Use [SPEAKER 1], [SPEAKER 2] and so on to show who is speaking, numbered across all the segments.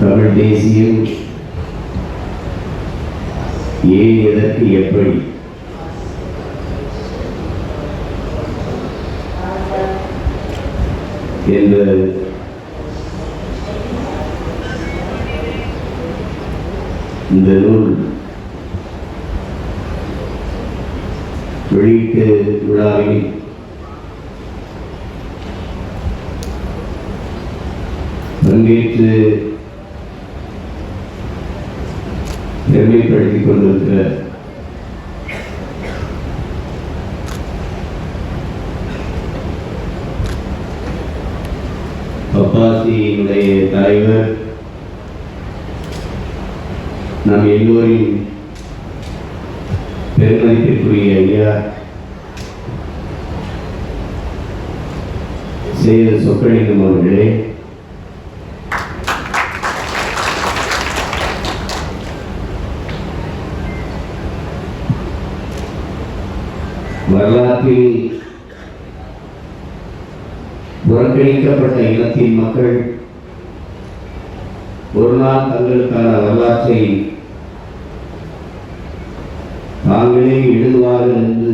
[SPEAKER 1] தமிழ் தேசியம் ஏன் எதற்கு எப்படி என்ற இந்த நூல் கோயில் பெருமதிப்பிற்குரிய ஐயா செய்த சொக்கலிங்கம் அவர்களே வரலாற்றில் புறக்கணிக்கப்பட்ட இனத்தின் மக்கள் ஒரு நாள் தங்களுக்கான வரலாற்றை தாங்களே எழுதுவார்கள் என்று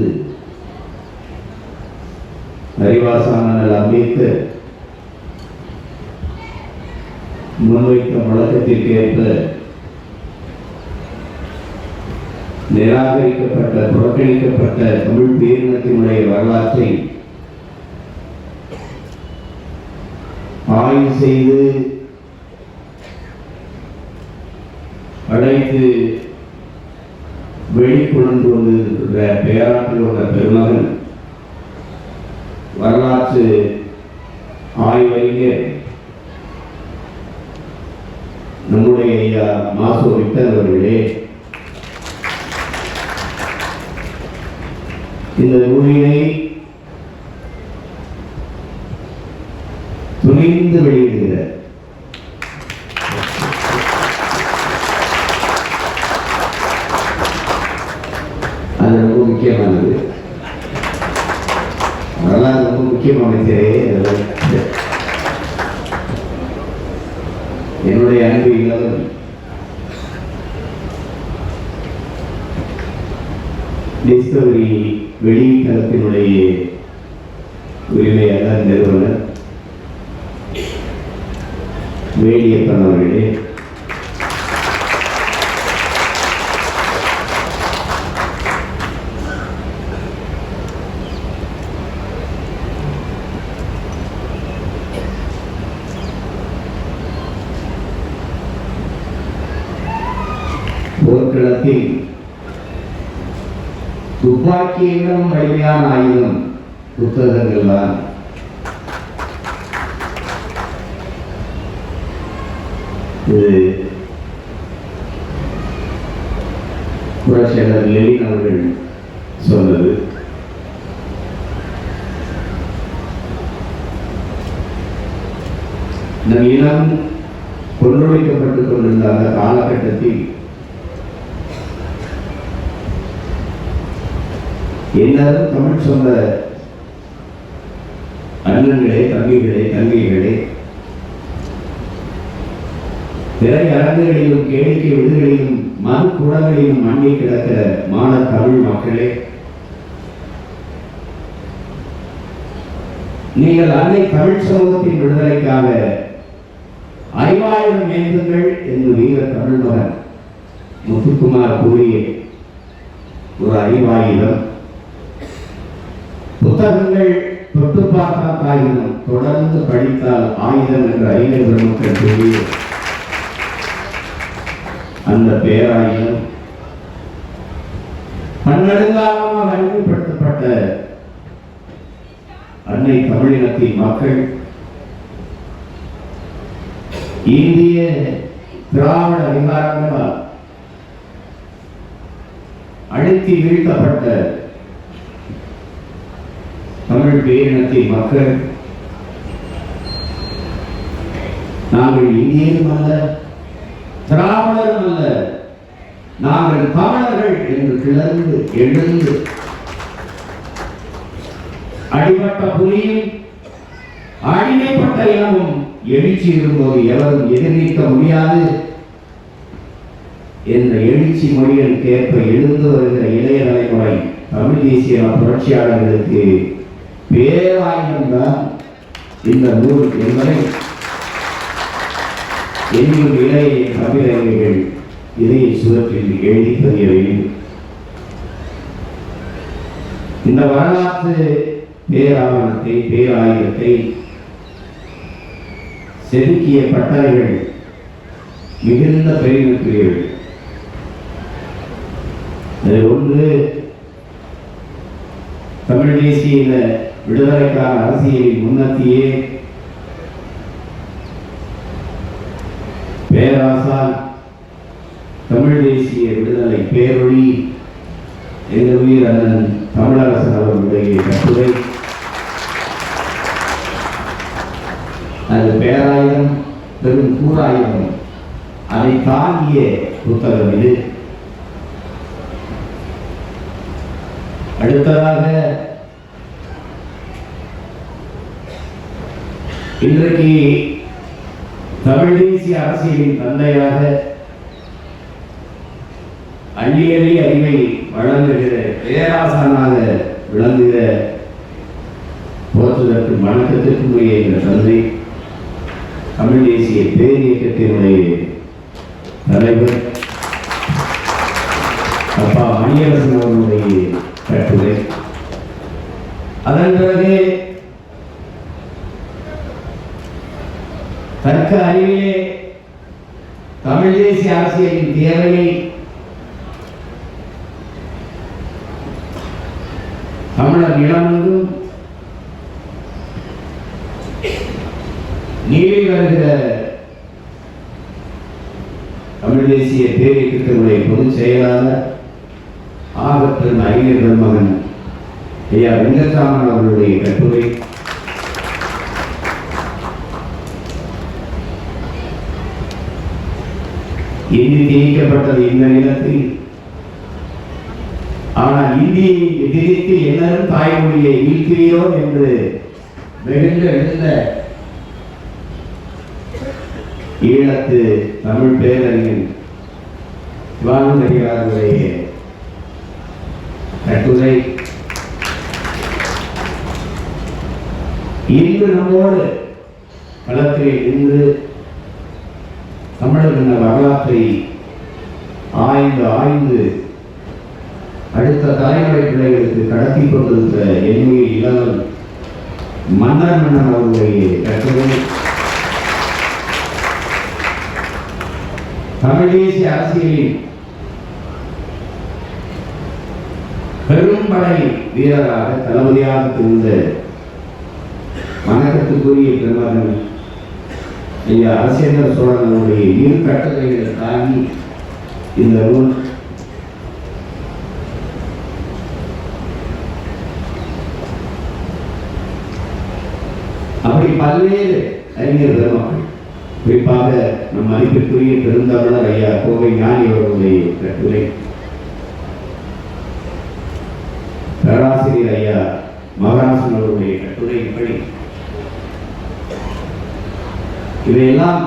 [SPEAKER 1] அறிவாசானல் அம்பேத்கர் முன்வைத்த முழக்கத்திற்கு ஏற்ப நிராகரிக்கப்பட்ட புறக்கணிக்கப்பட்ட தமிழ் பேரினத்தினுடைய வரலாற்றை ஆய்வு செய்து அடைந்து வெளிக்கொண்டு வந்திருக்கிற பேராற்றில் உள்ள பெருமகன் வரலாற்று ஆய்வறிஞர் நம்முடைய ஐயா மாசு விக்டர் அவர்களே இந்த நூலினை துணிந்து வெளியிடுகிறார் என்னுடைய அன்பு இல்லாமல் டிஸ்கவரி வெளியீட்டத்தினுடைய உரிமையாளர் நிறுவனர் வேலியப்பன் அவர்களே வாழ்க்கையிலும் வலிமையான ஆயுதம் புத்தகங்கள் தான் புரட்சியாளர் லெலின் அவர்கள் சொன்னது நம் இனம் கொன்றொழிக்கப்பட்டுக் கொண்டிருந்த காலகட்டத்தில் எல்லாரும் தமிழ் சொந்த அண்ணன்களே தம்பிகளே தங்கைகளே திரை அரங்குகளிலும் கேளிக்கை விடுதலையும் மது குளங்களிலும் மண்ணி கிடக்கிற மாண தமிழ் மக்களே நீங்கள் அன்னை தமிழ் சமூகத்தின் விடுதலைக்காக ஐவாயிரம் வேண்டுங்கள் என்று வீர தமிழ் மகன் முத்துக்குமார் கூறிய ஒரு அறிவாயிரம் புத்தகங்கள் தொட்டு பார்த்தா காகிதம் தொடர்ந்து படித்தால் ஆயுதம் என்ற ஐநூறு பெருமக்கள் சொல்லி அந்த பேராயுதம் பன்னெடுங்காலமாக அறிமுகப்படுத்தப்பட்ட அன்னை தமிழினத்தின் மக்கள் இந்திய திராவிட அதிகாரங்களால் அழுத்தி வீழ்த்தப்பட்ட தமிழ் பேரினத்தின் மக்கள் நாங்கள் இந்தியரும் அல்ல திராவிடரும் அல்ல நாங்கள் தமிழர்கள் என்று கிளர்ந்து எழுந்து அடிபட்ட புலியும் அடிமைப்பட்ட இனமும் எழுச்சி இருந்தோம் எவரும் எதிர்நீக்க முடியாது என்ற எழுச்சி மொழிகளுக்கு ஏற்ப எழுந்து வருகிற இளைய தலைமுறை தமிழ் தேசிய புரட்சியாளர்களுக்கு பேராயுதம் தான் இந்த நூல் என்பதை எங்கள் இளைய தமிழறிஞர்கள் இதய சுரத்தில் எழுதி பதிய வேண்டும் இந்த வரலாற்று பேராவணத்தை பேராயுதத்தை செதுக்கிய பட்டறைகள் மிகுந்த பெருமைக்குரியவர்கள் அதில் ஒன்று தமிழ் தேசிய விடுதலைக்கான அரசியலை முன்னத்தியே பேராசா தமிழ் தேசிய விடுதலை பேரொழி எங்கள் உயிர் அண்ணன் தமிழரசன் அவர்களுடைய கட்டுரை அது பேராயுதம் பெரும் கூறாயுதம் அதை தாங்கிய புத்தகம் இது அடுத்ததாக இன்றைக்கு தமிழ் தேசிய அரசியலின் தந்தையாக அள்ளி அறிவை வழங்குகிற பேராசனாக விளங்குகிற போற்றுவதற்கு வணக்கத்திற்குரிய நன்றி தமிழ் தேசிய பேரியக்கத்தினுடைய தலைவர் தேவையை இடத்தில் ஆனால் இந்தியை எதிரித்து எனரும் தாய்மொழியை வீழ்கிறீரோ என்று வெகுண்டு எழுந்த ஈழத்து தமிழ் பேரறிஞன் சிவானந்தடியாருடைய கட்டுரை இன்று நம்மோடு களத்தில் நின்று தமிழர் வரலாற்றை ஆய்ந்து ஆய்ந்து அடுத்த தலைமுறை பிள்ளைகளுக்கு கடத்தி கொண்டிருந்த என்னுடைய இளவன் மன்னர் மன்னன் அவருடைய கட்டுரை தமிழ் தேசிய அரசியலின் பெரும்படை வீரராக தளபதியாக இருந்த வணக்கத்துக்குரிய பெருமகன் ஐயா சோழன் அவருடைய இரு கட்டுரைகளை தாங்கி இந்த நூல் அப்படி பல்வேறு அறிஞர்கள் அவர்கள் குறிப்பாக நம் மதிப்பிற்குரிய பெருந்தமிழர் ஐயா கோவை ஞானி அவர்களுடைய கட்டுரை பேராசிரியர் ஐயா மகாராசன் அவருடைய கட்டுரை இப்படி இவையெல்லாம்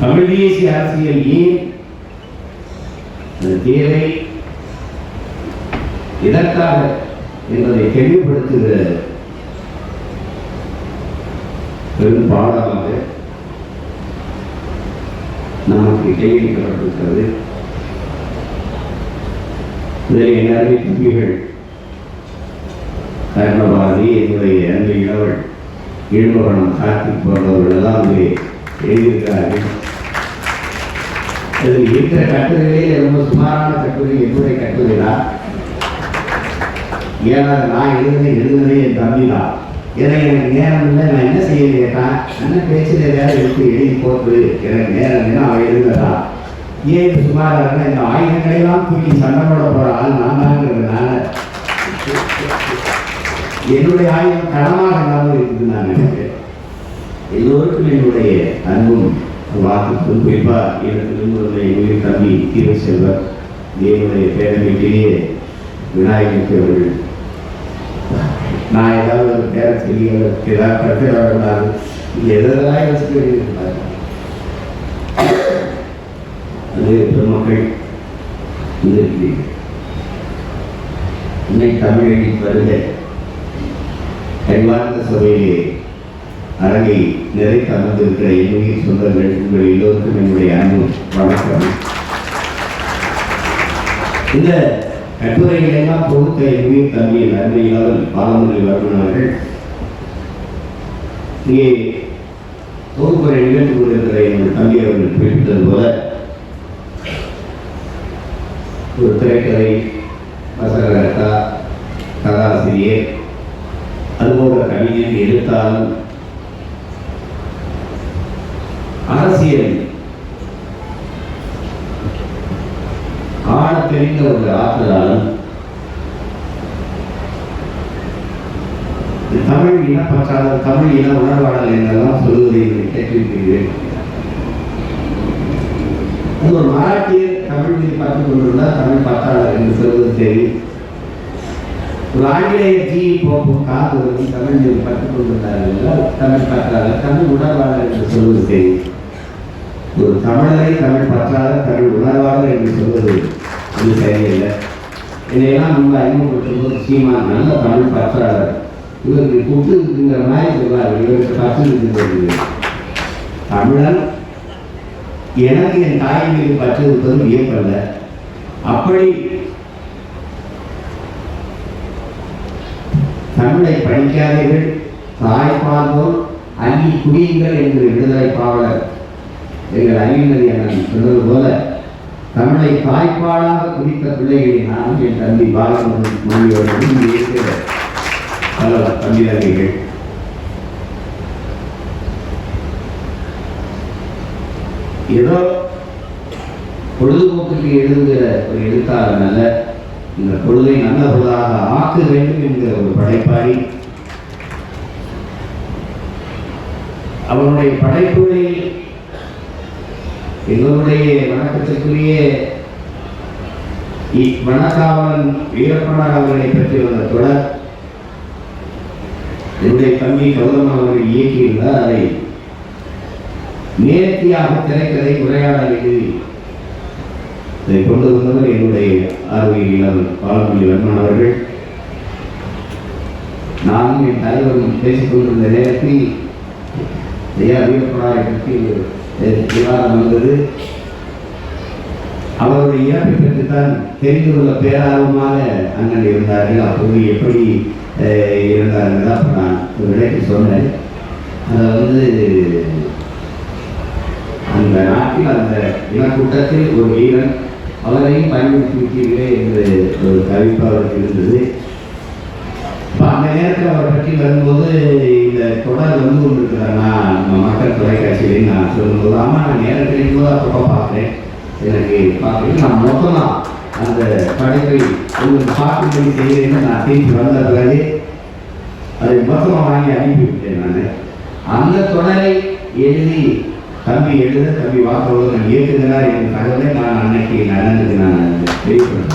[SPEAKER 1] தமிழ் தேசிய அரசியல் ஏன் அது தேவை எதற்காக என்பதை தெளிவுபடுத்துகிற பெரும் பாடமாக நமக்கு இடையிலிருக்கப்பட்டிருக்கிறது இதில் என் அருமை தம்பிகள் கர்ணபாதி என்னுடைய அன்பு இளவல் இழுபகணம் கார்த்திக் போன்றவர்கள் எல்லாம் எழுதியிருக்கிறார்கள் இதில் இருக்கிற கட்டுரையிலே ரொம்ப சுமாரான கட்டுரை என்னுடைய கட்டுரை ஏன்னா நான் எழுதுனே எழுதுனே என் தம்பி தான் ஏன்னா எனக்கு நேரம் இல்லை நான் என்ன செய்ய கேட்டான் என்ன பேச்சில் ஏதாவது எடுத்து எழுதி போட்டு எனக்கு நேரம் இல்லைன்னா அவன் எழுதுனதான் ஏன் இப்போ சுமாராக இருந்தால் இந்த ஆயுதங்களையெல்லாம் தூக்கி சண்டை போகிற ஆள் நான் தாங்கிறதுனால என்னுடைய ஆயுதம் கடமாக இல்லாமல் இருக்குது நான் நினைக்கிறேன் எல்லோருக்கும் என்னுடைய அன்பும் வாழ்த்துக்கள் குறிப்பாக எனக்கு விரும்புவதை எங்கள் தம்பி தீர செல்வர் தேவனுடைய பேரமைக்கிலேயே விநாயகருக்கு அவர்கள் நான் ஏதாவது ஒரு நேரத்தில் எனக்கு ஏதாவது பிரச்சனை வரலாம் எதெல்லாம் யோசிக்க வேண்டியிருந்தார் அது பெருமக்கள் வந்திருக்கிறீர்கள் இன்னைக்கு தமிழ் வருக அறிவார்ந்த சபையிலே அரங்கை நிறைத்து அமர்ந்திருக்கிற என்னுயிர் சொந்தங்கள் உங்கள் எல்லோருக்கும் என்னுடைய அன்பு வணக்கம் இந்த கட்டுரைகளெல்லாம் தொகுத்த என்மீர் தம்பி நன்மையாளர் பாலமுறை வருமானவர்கள் இங்கே தொகுப்புரை நிகழ்ச்சி கொண்டிருக்கிற என்னுடைய போகும் காதலும் தமிழில் பட்டுக் தமிழ் பற்றாத தமிழ் உணர்வாளர் என்று சொல்வது தெரியும் ஒரு தமிழரை தமிழ் பற்றாத தமிழ் உணர்வாளர் என்று சொல்வது அது சரியில்லை இதையெல்லாம் நம்ம அறிமுகப்படுத்தும்போது சீமான் நல்ல தமிழ் பற்றாளர் இவருக்கு குட்டு இருக்குங்கிற மாதிரி சொல்வார்கள் இவருக்கு பற்று இருக்கிறது தமிழன் எனக்கு என் தாய் மீது பற்று இருப்பதும் வியப்பல்ல அப்படி தமிழை படிக்காதீர்கள் தாய்ப்பார்வோம் அங்கி குடியுங்கள் என்று விடுதலை பாவலர் எங்கள் அறிவிந்தது அண்ணன் சொன்னது போல தமிழை தாய்ப்பாடாக குறித்த பிள்ளைகளை நானும் என் தம்பி பாலமுருகன் மொழியோடு இருக்கிற பல தமிழறிஞர்கள் ஏதோ பொழுதுபோக்குக்கு எழுதுகிற ஒரு எழுத்தாளர் அல்ல இந்த பொழுதை நல்ல பொருளாக ஆக்க வேண்டும் என்கிற ஒரு படைப்பாளி அவனுடைய படைப்புகளில் எங்களுடைய வணக்கத்திற்குரிய வணக்காவலன் வீரப்பனார் அவர்களை பற்றி வந்த தொடர் என்னுடைய தம்பி கௌதம் அவர்கள் இயக்கியிருந்தார் அதை நேர்த்தியாக திரைக்கதை உரையாடல் இது இதை கொண்டு வந்தவர் என்னுடைய ஆர்வலாளர் பாலமல்லி வர்மன் அவர்கள் நானும் என் தலைவரும் பேசிக்கொண்டிருந்த நேரத்தில் ஐயா வீரப்படாரை பற்றி ஒரு விவாதம் வந்தது அவருடைய இயற்கை பற்றி தான் தெரிந்து கொள்ள பேரார்வமாக அண்ணன் இருந்தார்கள் அப்போது எப்படி இருந்தார்கள் அப்போ நான் ஒரு விலைக்கு சொன்னேன் அதை வந்து அந்த நாட்டில் அந்த இனக்கூட்டத்தில் ஒரு வீரன் பலரையும் பயன்படுத்தி என்று ஒரு அறிவிப்பாளர் இருந்தது இப்போ அந்த நேரத்தில் அவரை பற்றி வரும்போது இந்த தொடர் வந்து கொண்டிருக்கிறேன்னா நம்ம மக்கள் தொலைக்காட்சியிலேயும் நான் சொல்லும்போது ஆமாம் நான் நேரம் கிடைக்கும் போது அப்பப்போ பார்க்குறேன் எனக்கு பார்க்குறேன் நான் மொத்தமாக அந்த படைப்பை உங்களுக்கு பார்க்கும்படி செய்கிறேன்னு நான் திருப்பி வந்த பிறகு அதை மொத்தமாக வாங்கி அனுப்பிவிட்டேன் நான் அந்த தொடரை எழுதி தம்பி எழுத தம்பி வாக்குறுதல் இயக்குகிறார் என் கதவை நான் அன்னைக்கு நடந்தது நான் வெளிப்படுறேன்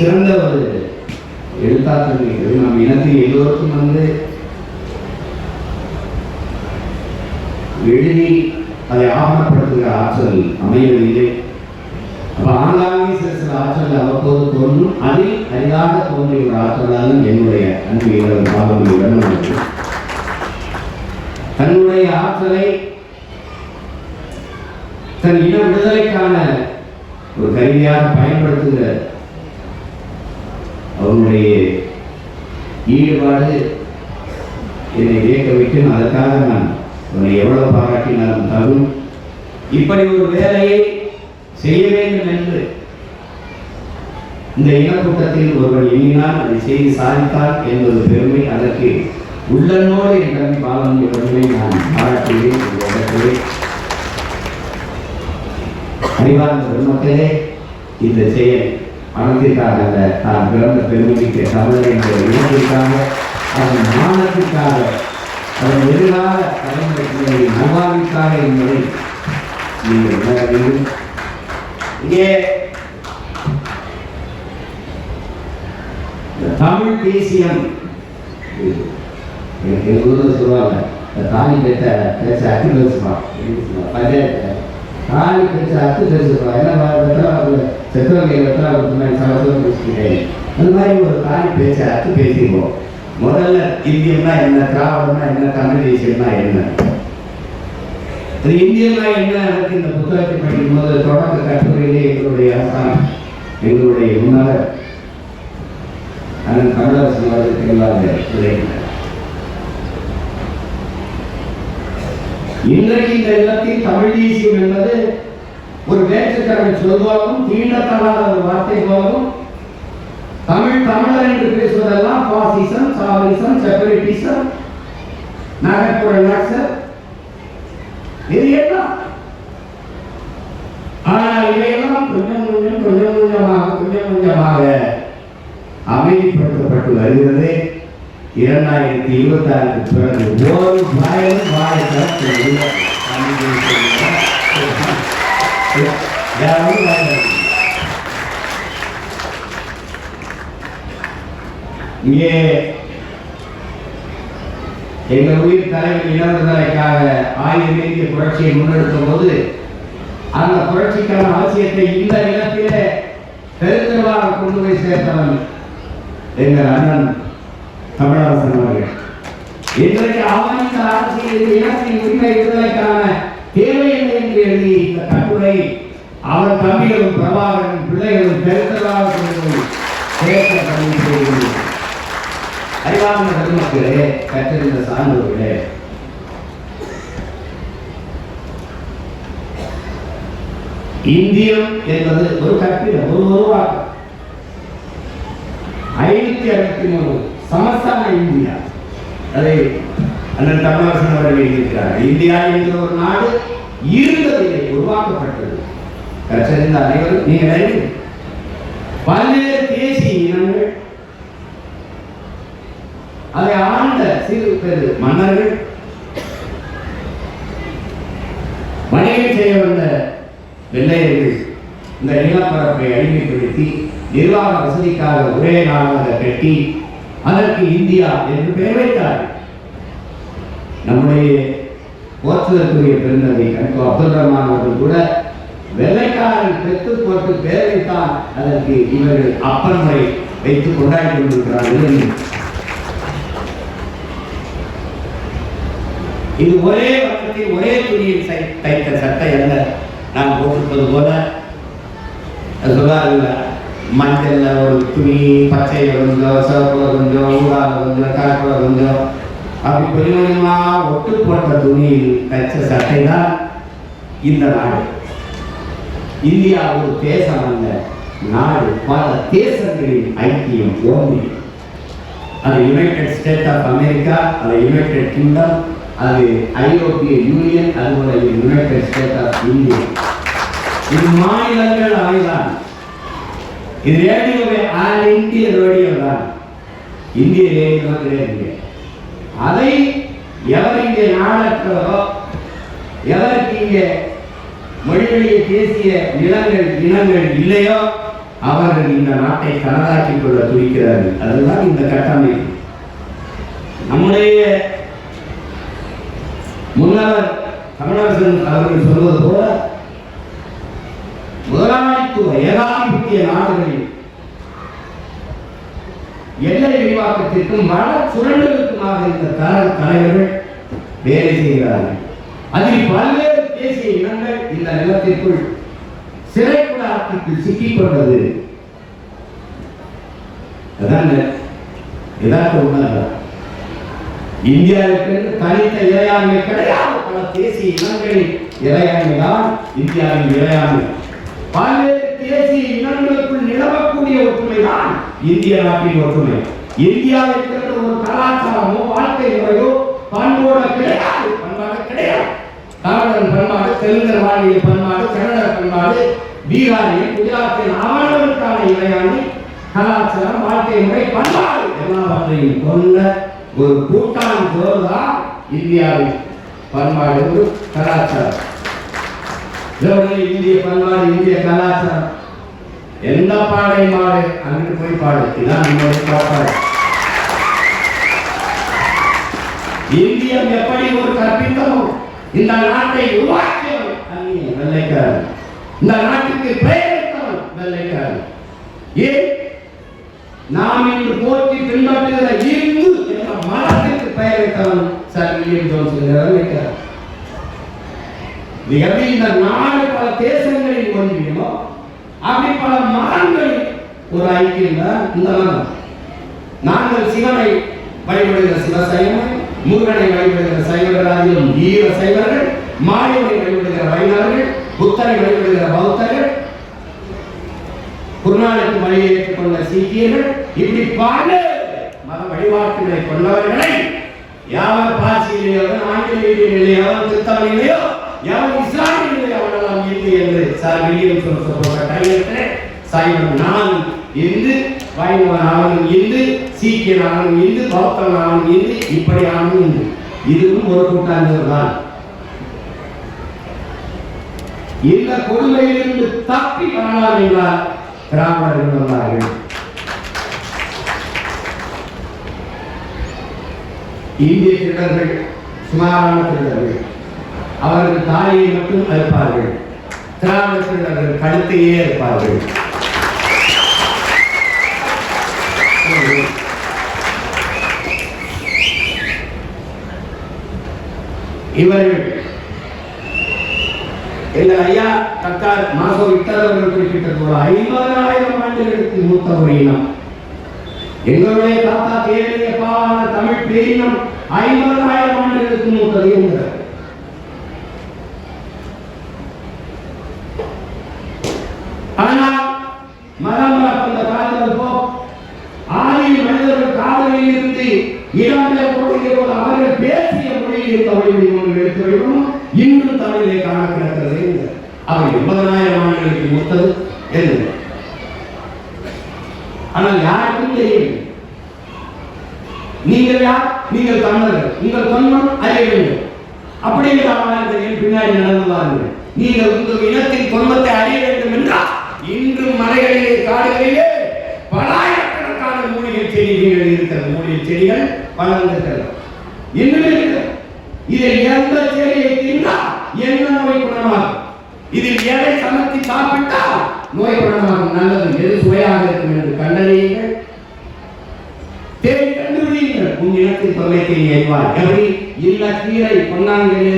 [SPEAKER 1] சிறந்த ஒரு எழுத்தாற்றல் இருக்கிறது நம் இனத்தில் எல்லோருக்கும் வந்து எழுதி அதை ஆவணப்படுத்துகிற ஆற்றல் அமையவில்லை அப்போ ஆங்காங்கே சில சில ஆற்றல் அவ்வப்போது தோன்றும் அதில் அரிதாக தோன்றிய ஒரு ஆற்றலாலும் என்னுடைய அன்பு இரவு பாதங்களுடன் தன்னுடைய ஆற்றலை தன் இன விடுதலைக்கான ஒரு கருவியாக பயன்படுத்துகிற அவருடைய ஈடுபாடு என்னை இயக்க வைக்கும் அதற்காக நான் அவனை எவ்வளவு பாராட்டினாலும் தரும் இப்படி ஒரு வேலையை செய்ய வேண்டும் என்று இந்த இனக்கூட்டத்தில் ஒருவர் எண்ணினால் அதை செய்து சாதித்தார் என்பது பெருமை அதற்கு உள்ளனோடு என்றும் பாலம் இவர்களை நான் பாராட்டுகிறேன் இந்த இடத்திலே அறிவார்ந்த பெருமக்களே இந்த செயல் பணத்திற்காக அல்ல தான் பிறந்த பெருமைக்கு தமிழர் என்ற இனத்திற்காக அதன் மானத்திற்காக அதன் எதிராக தலைமுறை நல்வாழ்விற்காக என்பதை நீங்கள் உணர வேண்டும் இங்கே தமிழ் தேசியம் எங்கள் ஊரில் சொல்லுவாங்க தாலி கேட்ட பேச அத்து பேசுமா பஞ்சாயத்து தாலி பேச அத்து பேசுமா ஏன்னா செத்தவங்க வெத்தலாக சமத்துவம் அந்த மாதிரி ஒரு பேச அத்து பேசிக்குவோம் முதல்ல இந்தியம்னா என்ன திராவிடம்னா என்ன தமிழ் தேசியம்னா என்ன அது இந்தியெல்லாம் என்ன எனக்கு இந்த புத்தகத்தை படிக்கும்போது தொடக்க கட்டுரையிலே எங்களுடைய அரசாங்கம் எங்களுடைய முன்னால் அண்ணன் கமலஹாசன் அவர்களுக்கு எல்லாம் இன்றைக்கு இந்த எல்லாத்தையும் தமிழ் தேசியம் என்பது ஒரு வேற்றுக்கிழமை சொல்வாகவும் தீண்டத்தகாத ஒரு வார்த்தை போலும் தமிழ் தமிழர் என்று பேசுவதெல்லாம் பாசிசம் சாவரிசம் செப்பரேட்டிசம் நகர்ப்புற நக்சல் இது என்ன ஆனால் இதையெல்லாம் கொஞ்சம் கொஞ்சம் கொஞ்சம் கொஞ்சமாக கொஞ்சம் கொஞ்சமாக அமைதிப்படுத்தப்பட்டு வருகிறது இரண்டாயிரத்தி இருபத்தி ஆறுக்கு பிறகு ஒரு பாயும் இங்கே எங்கள் உயிர் தலைவர் இழந்ததற்காக ஆயுத இந்திய புரட்சியை முன்னெடுத்தும் போது அந்த புரட்சிக்கான அவசியத்தை இந்த நிலத்திலே பெருந்தெருவாக கொண்டு போய் சேர்த்தவன் எங்கள் அண்ணன் தமிழரசன் அவர்கள் இன்றைக்கு அவன் அரசியல் இனத்தின் உரிமை விடுதலைக்கான தேவையில்லை என்று எழுதி இந்த கட்டுரை அவர் தம்பிகளும் பிரபாகரன் பிள்ளைகளும் பெருந்தெருவாக கொண்டு போய் சேர்க்க அறிவார்ந்த பெருமக்களே கற்றிருந்த சார்ந்தவர்களே இந்தியம் என்பது ஒரு கற்பிதம் ஒரு உருவாக்கம் ஐநூத்தி அறுபத்தி மூணு சமஸ்தான இந்தியா அதை அண்ணன் தமிழரசன் அவர்கள் எழுதியிருக்கிறார் இந்தியா என்ற ஒரு நாடு இருந்ததில்லை உருவாக்கப்பட்டது கற்றறிந்த அனைவரும் நீங்கள் பல்வேறு தேசிய இனங்கள் அதை ஆண்ட சீர்திருத்தது மன்னர்கள் வணிகம் செய்ய வந்த வெள்ளையர்கள் இந்த நிலப்பரப்பை அடிமைப்படுத்தி நிர்வாக வசதிக்காக ஒரே நாளாக கட்டி அதற்கு இந்தியா என்று பெயர் வைத்தார் நம்முடைய போற்றுதற்குரிய பெருந்தகை கணக்கு அப்துல் ரஹ்மான் அவர்கள் கூட வெள்ளைக்காரன் பெற்று போட்டு பேர் வைத்தான் அதற்கு இவர்கள் முறை வைத்து கொண்டாடி கொண்டிருக்கிறார்கள் இது ஒரே பக்கத்தில் ஒரே துணியில் தைத்த சட்டை அல்ல நாம் போட்டிருப்பது போல சொல்லுவாருங்க மஞ்சள்ல ஒரு துணி பச்சை கொஞ்சம் சிவப்புல கொஞ்சம் ஊடாக கொஞ்சம் கலப்புல கொஞ்சம் அப்படி கொஞ்சம் கொஞ்சமா ஒட்டு போட்ட துணியில் தைச்ச சட்டை தான் இந்த நாடு இந்தியா ஒரு தேசம் அல்ல நாடு பல தேசங்களின் ஐக்கியம் ஓம்பி அது யுனைடெட் ஸ்டேட் ஆஃப் அமெரிக்கா அது யுனைடெட் கிங்டம் அது ஐரோப்பிய யூனியன் அதுபோல யுனைடெட் ஸ்டேட் ஆஃப் இந்தியன் இது மாநிலங்கள் அவைதான் இது ரேடியோவை ஆல் இந்திய ரேடியோ தான் இந்திய ரேடியோ கிடையாது அதை எவர் இங்கே நாடற்றதோ எவருக்கு இங்கே மொழிகளில் பேசிய நிலங்கள் இனங்கள் இல்லையோ அவர்கள் இந்த நாட்டை தனதாக்கிக் கொள்ள துடிக்கிறார்கள் அதுதான் இந்த கட்டமைப்பு நம்முடைய முன்னாள் கமலஹாசன் அவர்கள் சொல்வது போல முதலாளித்துவ ஏகாதிபத்திய நாடுகளில் எல்லை விரிவாக்கத்திற்கும் மன சுரண்டலுக்குமாக இந்த தலைவர்கள் வேலை செய்கிறார்கள் அதில் பல்வேறு தேசிய இனங்கள் இந்த நிலத்திற்குள் சிறைக்குடாத்திற்கு சிக்கிக் கொண்டது அதான் யதார்த்த உண்மைதான் இந்தியாவிற்கு தனித்த இறையாண்மை கிடையாது பல தேசிய இனங்களின் இறையாண்மை இந்தியாவின் இறையாண்மை பல்வேறு தேசிய இனங்களுக்குள் நிலவக்கூடிய ஒற்றுமை தான் இந்திய நாட்டின் ஒற்றுமை இந்தியாவிற்கு ஒரு கலாச்சாரமோ வாழ்க்கை முறையோ பண்போட கிடையாது பண்பாடு கிடையாது தமிழன் பண்பாடு தெலுங்கர் வாழிய பண்பாடு கன்னடர் பண்பாடு பீகாரில் குஜராத்தில் அவர்களுக்கான இறையாண்மை கலாச்சாரம் வாழ்க்கை முறை பண்பாடு எல்லாவற்றையும் கொண்ட ஒரு பூட்டான் தான் இந்தியாவின் பண்பாடு ஒரு கலாச்சாரம் இந்திய பண்பாடு இந்திய கலாச்சாரம் எந்த பாடை மாடு அங்கிட்டு போய் பாடு இதான் நம்மளுடைய கோட்பாடு இந்தியம் எப்படி ஒரு கற்பித்தமோ இந்த நாட்டை உருவாக்கியவன் வெள்ளைக்காரன் இந்த நாட்டுக்கு பெயர் வெள்ளைக்காரன் ஏன் நாம் இன்று போற்றி பின்பற்றுகிற இந்து என்ற மனத்திற்கு பெயர் வைத்தவன் சார் வில்லியம் ஜோன்ஸ் வைக்கிறார் மிகவே இந்த நாடு பல தேசங்களில் ஒன்றியமோ அப்படி பல மரங்களில் ஒரு ஐக்கியம் இந்த மரம் நாங்கள் சிவனை வழிபடுகிற சிவசைவன் முருகனை வழிபடுகிற சைவர்களாகிலும் வீர சைவர்கள் மாயனை வழிபடுகிற வைணவர்கள் புத்தனை வழிபடுகிற பௌத்தர்கள் குருநாளுக்கு வழியே கொள்ள சீக்கியர்கள் இப்படி பல மத வழிபாட்டுகளை கொண்டவர்களை யாவர் பாசியிலேயோ ஆங்கிலேயோ சித்தவனிலேயோ யாவர் இஸ்லாமியிலேயோ அவனெல்லாம் இல்லை என்று சார் வில்லியம் சொல்லப்பட்ட கலைஞர்கள் சைவன் நான் இந்து வைணவனாலும் இந்து சீக்கியனாலும் இந்து பௌத்தனாலும் இந்து இப்படியானும் இந்து இதுவும் ஒரு கூட்டாண்டு தான் இந்த கொடுமையிலிருந்து தப்பி வரலாம் என்றால் திராவிடர்கள் வந்தார்கள் இந்திய திருடர்கள் சுமாரான திருடர்கள் அவர்கள் தாயை மட்டும் அறுப்பார்கள் திராவிட திருடர்கள் கழுத்தையே அறுப்பார்கள் இவர்கள் இல்லை ஐயா கக்கார் மாசோ இட்டார் அவர்கள் குறிப்பிட்டது போல ஐம்பதாயிரம் ஆண்டுகளுக்கு மூத்த ஒரு எங்களுடைய தாத்தா பேரறியப்பா தமிழ் பேரினம் ஐம்பதாயிரம் ஆண்டுகளுக்கு மூத்தது என்கிறார் ஆனால் மரம் அந்த காலத்தில் போ ஆதி மனிதர்கள் காதலில் இருந்து இடம்பெயர் போடுகிறோம் அவர்கள் பேசிய மொழியில் தமிழ் மொழிகள் எடுத்து வைக்கணும் இன்றும் தமிழை காண கிடக்கிறது அவர் எண்பதனாயிரம் ஆண்டுகளுக்கு மூத்தது என்று ஆனால் யாருக்கும் தெரியவில்லை நீங்கள் யார் நீங்கள் தமிழர்கள் உங்கள் தொன்மம் அறிய வேண்டும் அப்படி ராமாயணத்தில் பின்னாடி நடந்துள்ளார்கள் நீங்கள் உங்கள் இனத்தின் தொன்மத்தை அறிய வேண்டும் என்றால் இன்றும் மலைகளிலே காடுகளிலே பலாயிரக்கணக்கான மூலிகை செடிகள் இருக்கிறது மூலிகை செடிகள் வளர்ந்திருக்கிறது இன்னும் இருக்கிறது இதை எந்த செடியை தின்றால் என்ன நோய் குணமாகும் இதில் ஏழை சமைத்து சாப்பிட்டால் நோய் குணமாகும் நல்லது எது சுவையாக இருக்கும் என்று கண்டறியுங்கள் தேடி கண்டுபிடிங்கள் உங்கள் இனத்தில் தொல்லைக்கு இல்ல கீரை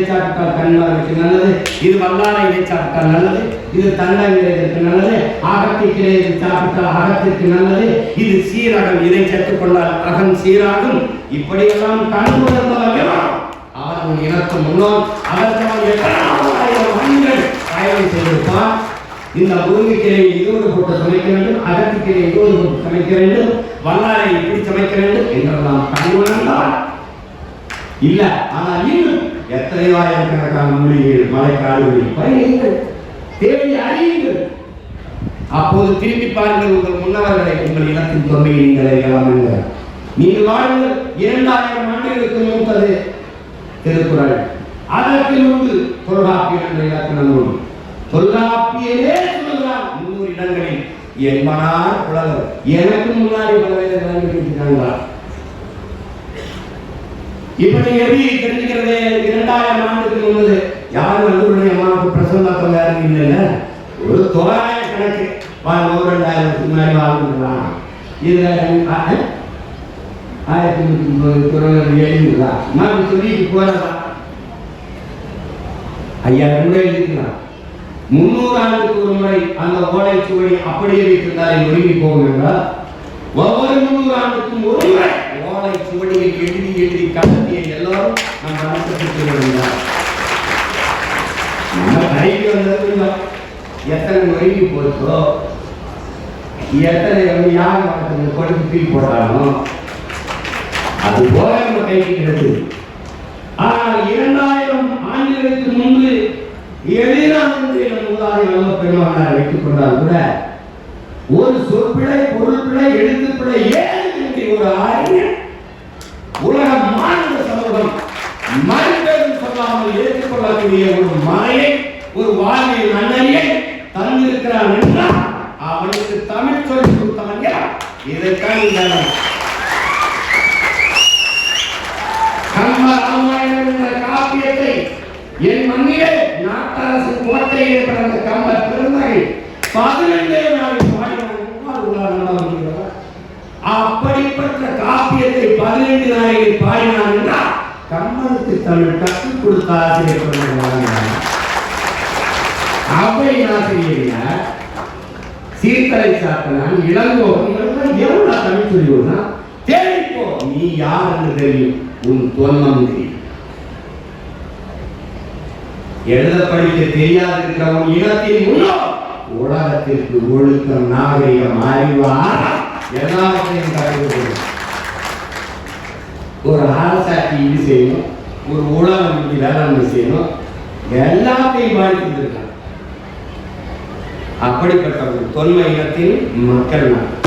[SPEAKER 1] சாப்பிட்டால் கண்மாருக்கு நல்லது இது வல்லாரை சாப்பிட்டால் நல்லது இது தண்டங்கீரைக்கு நல்லது அகத்திக்கீரை சாப்பிட்டால் அகத்திற்கு நல்லது இது சீரகம் இதை சேர்த்துக்கொண்டால் அகம் சீராகும் இப்படியெல்லாம் கண் உணர்ந்தவர்கள் இனத்து முன்னோர் அதற்கு ஆய்வு செய்திருப்பார் இந்த முருங்கைக்கிளை இதோடு போட்டு சமைக்க வேண்டும் அகத்திக்கிளை இதோடு போட்டு சமைக்க வேண்டும் வல்லாரை இப்படி சமைக்க வேண்டும் என்றெல்லாம் கண்ணுணர்ந்தால் இல்ல ஆனால் இன்னும் எத்தனை ஆயிரக்கணக்கான மொழிகள் மூலிகைகள் காடுகளில் பயிர்கள் தேவை அறியுங்கள் அப்போது திரும்பி பாருங்கள் உங்கள் முன்னவர்களை உங்கள் இனத்தின் தொன்மையை நீங்கள் அறியலாம் என்ற நீங்கள் வாழ்ந்து இரண்டாயிரம் ஆண்டுகளுக்கு மூத்தது திருக்குறள் அதற்கு முன்பு தொல்காப்பியம் என்ற இலக்கண நூல் தொல்லாப்பியனே சொல்கிறான் முன்னூறு இடங்களில் என் மனார் உலகம் எனக்கு முன்னாடி பலவேதங்களா இப்படி எப்படி தெரிஞ்சுக்கிறது இரண்டாயிரம் ஆண்டுக்கு முன்னது யாரும் அன்புடைய அம்மாவுக்கு பிரசன்னா சொல்லாரு இல்லைல்ல ஒரு தோராய கணக்கு ஒரு ரெண்டாயிரத்துக்கு முன்னாடி வாழ்ந்துடலாம் இதுல ஆயிரத்தி நூற்றி முப்பது குரல் எழுதுதான் நான் சொல்லிட்டு போறதா ஐயா கூட எழுதிக்கலாம் முன்னூறு ஆண்டுக்கு ஒரு முறை அந்த ஓலைச்சுவடி அப்படியே வைத்திருந்தாரை ஒதுங்கி போகும் என்றால் ஒவ்வொரு முன்னூறு ஆண்டுக்கும் ஒரு முறை ஓலை சுவடியை எழுதி எழுதி கலத்திய எல்லாரும் நம் மனசுக்கு நம்ம கைக்கு எத்தனை ஒதுங்கி போச்சோ எத்தனை வந்து யார் மனசுக்கு கொடுத்து ஃபீல் போட்டாலும் அது போல நம்ம கைக்கு கிடைத்தது ஆனால் இரண்டாயிரம் ஆண்டுகளுக்கு முன்பு ஏதேனும் என்று எனது உதாரி கூட ஒரு சொற்பிழை பொருள் பிழை எழுத்து பிழை ஒரு அறிஞர் உலக மாநில சமூகம் மனிதன் சொல்லாமல் ஏற்றுக்கொள்ளக்கூடிய ஒரு மலையை ஒரு வாழ்வை நன்மையை தந்திருக்கிறான் என்றால் அவனுக்கு தமிழ் சொல்லி கொடுத்தாங்க இதற்காக கம்ப ராமாயணம் என்ற காப்பியத்தை என் மண்ணிலே நாட்டரசு கோட்டையிலே பிறந்த கம்பர் பெருந்தகை பதினெண்டே நாள் அப்படிப்பட்ட காப்பியத்தை பதினெண்டு நாளில் பாடினார் என்றால் கம்மனுக்கு தமிழ் கற்றுக் கொடுத்த ஆசிரியர் அவை ஆசிரியர் சீர்கலை சாத்தனான் இளங்கோவன் எவ்வளவு தமிழ் சொல்லிவிடுனா தேடிப்போ நீ யார் என்று தெரியும் உன் தொன்மம் தெரியும் எழுத படிக்க தெரியாது இருக்கிறவன் இனத்தின் உலகத்திற்கு ஒழுக்கம் நாகரிகம் அறிவு எல்லாவற்றையும் கலந்து ஒரு அரசாட்சி இது செய்யணும் ஒரு உலகம் இப்படி வேளாண்மை செய்யணும் எல்லாத்தையும் பாதித்திருக்காங்க அப்படிப்பட்ட ஒரு தொன்மை இனத்தில் மக்கள் நான்